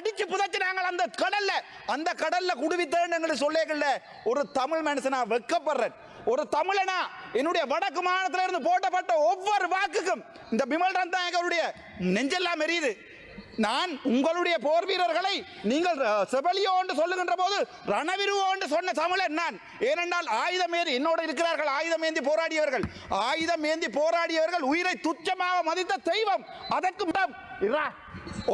அடிச்சு புதைச்சினாங்க அந்த கடல்ல அந்த கடல்ல குடுவித்தேன்னு எங்களுக்கு ஒரு தமிழ் மனுஷனா வெக்கப்படுறேன். ஒரு தமிழனா என்னுடைய வடக்கு மாநிலத்தில இருந்து போட்டப்பட்ட ஒவ்வொரு வாக்குக்கும் இந்த பிமல் ரந்தாயகருடைய நெஞ்செல்லாம் எரியுது. நான் உங்களுடைய போர் வீரர்களை நீங்கள் செபலியோ என்று சொல்லுகின்ற போது ரணவிருவோ என்று சொன்ன தமிழன் நான். ஏனென்றால் ஆயுதம் ஏந்தி என்னோடு இருக்கிறார்கள் ஆயுதம் ஏந்தி போராடியவர்கள். ஆயுதம் ஏந்தி போராடியவர்கள் உயிரை துச்சமாக மதித்த தெய்வம். அதற்கு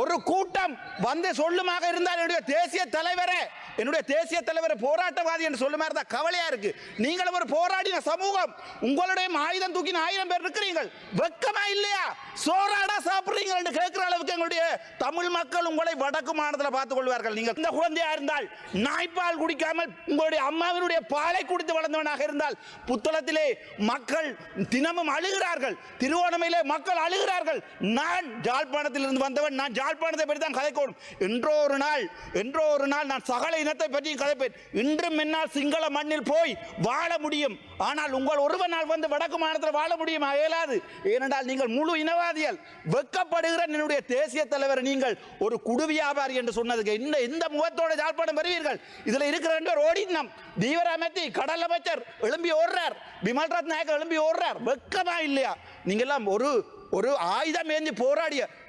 ஒரு கூட்டம் வந்து சொல்லுமாக இருந்தால் என்னுடைய தேசிய தலைவரே என்னுடைய தேசிய தலைவர் போராட்டவாதி என்று சொல்லுமா தான் கவலையா இருக்கு. நீங்களும் ஒரு போராடின சமூகம் உங்களுடைய ஆயுதம் தூக்கின ஆயிரம் பேர் இருக்கிறீர்கள். வெக்கமா இல்லையா? சோராடா சாப்பிடுறீங்க என்று கேட்கிற அளவுக்கு எங்களுடைய தமிழ் மக்கள் உங்களை வடக்கு மாநிலத்தில் பார்த்துக் கொள்வார்கள் நீங்கள் இந்த குழந்தையா இருந்தால் நாய்ப்பால் குடிக்காமல் உங்களுடைய அம்மாவினுடைய பாலை குடித்து வளர்ந்தவனாக இருந்தால் புத்தளத்திலே மக்கள் தினமும் அழுகிறார்கள். திருவோணமையிலே மக்கள் அழுகிறார்கள். நான் ஜாழ்ப்பாணத்தில் இருந்து வந்தவன் நான் ஜாழ்ப்பாணத்தை பற்றி தான் கதைக்கணும். என்றோ ஒரு நாள் என்றோ ஒரு நாள் நான் சகல இனத்தை பற்றி கதைப்பேன். இன்றும் என்னால் சிங்கள மண்ணில் போய் வாழ முடியும். ஆனால் உங்கள் ஒருவன் நாள் வந்து வடக்கு மாநிலத்தில் வாழ முடியுமா? இயலாது ஏனென்றால் நீங்கள் முழு இனவாதிகள். வெக்கப்படுகிற என்னுடைய தேசிய தலைவர் நீங்கள் ஒரு குடு வியாபாரி என்று சொன்னதுக்கு இந்த இந்த முகத்தோட ஜாழ்ப்பாணம் வருவீர்கள். இதுல இருக்கிற ரெண்டு பேர் ஓடினம் தீவிரமைத்தி கடல் அமைச்சர் எழும்பி ஓடுறார். விமல் ரத்நாயக் எழும்பி ஓடுறார். வெக்கமா இல்லையா? நீங்க எல்லாம் ஒரு ஒரு ஆயுதம் ஏந்தி போராடிய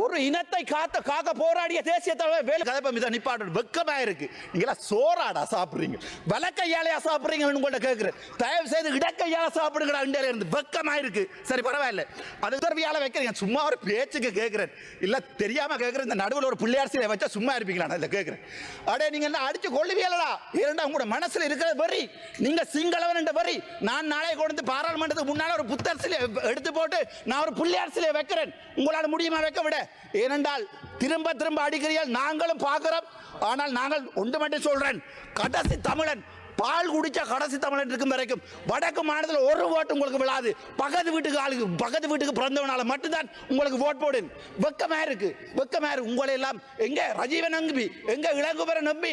ஒரு இனத்தை காத்த காக்க போராடிய தேசிய தலைவர் வேலை கதப்பம் இதை நிப்பாட்டு வெக்கமா இருக்கு நீங்களா சோறாடா சாப்பிடுறீங்க. வலக்கையாலையா சாப்பிடுறீங்க உங்கள்ட்ட கேட்குறேன் தயவு செய்து இடக்கையால சாப்பிடுங்கடா இந்தியால இருந்து. வெக்கமா இருக்கு சரி பரவாயில்ல. அது உதவியால வைக்கிறீங்க சும்மா ஒரு பேச்சுக்கு கேட்குறேன் இல்ல தெரியாம கேட்குறேன் இந்த நடுவில் ஒரு பிள்ளையார் சிலை வச்சா சும்மா இருப்பீங்களா? நான் இதில் கேட்குறேன் அடே நீங்க என்ன அடிச்சு கொள்ளுவியலடா இரண்டா உங்களோட மனசுல இருக்கிற வரி நீங்க சிங்களவன் என்ற வரி நான் நாளை கொண்டு பாராளுமன்றத்துக்கு முன்னால ஒரு புத்தர் சிலை எடுத்து போட்டு நான் ஒரு பிள்ளையார் சிலையை வைக்கிறேன். உங்களால் முடியுமா வைக்க விட? ஏனென்றால் திரும்ப திரும்ப அடிக்கிறீர்கள் நாங்களும் பார்க்கிறோம். ஆனால் நாங்கள் ஒன்று மட்டும் சொல்றேன் கடைசி தமிழன் பால் குடிச்ச கடைசி தமிழன் இருக்கும் வரைக்கும் வடக்கு மாநிலத்தில் ஒரு ஓட்டு உங்களுக்கு விழாது. பக்கத்து வீட்டுக்கு ஆளுக்கு பக்கத்து வீட்டுக்கு பிறந்தவனால மட்டும்தான் உங்களுக்கு ஓட் போடு வெக்கமா இருக்கு வெக்கமா இருக்கு. உங்களை எல்லாம் எங்க? ரஜீவன் நம்பி எங்க? இளங்குபரை நம்பி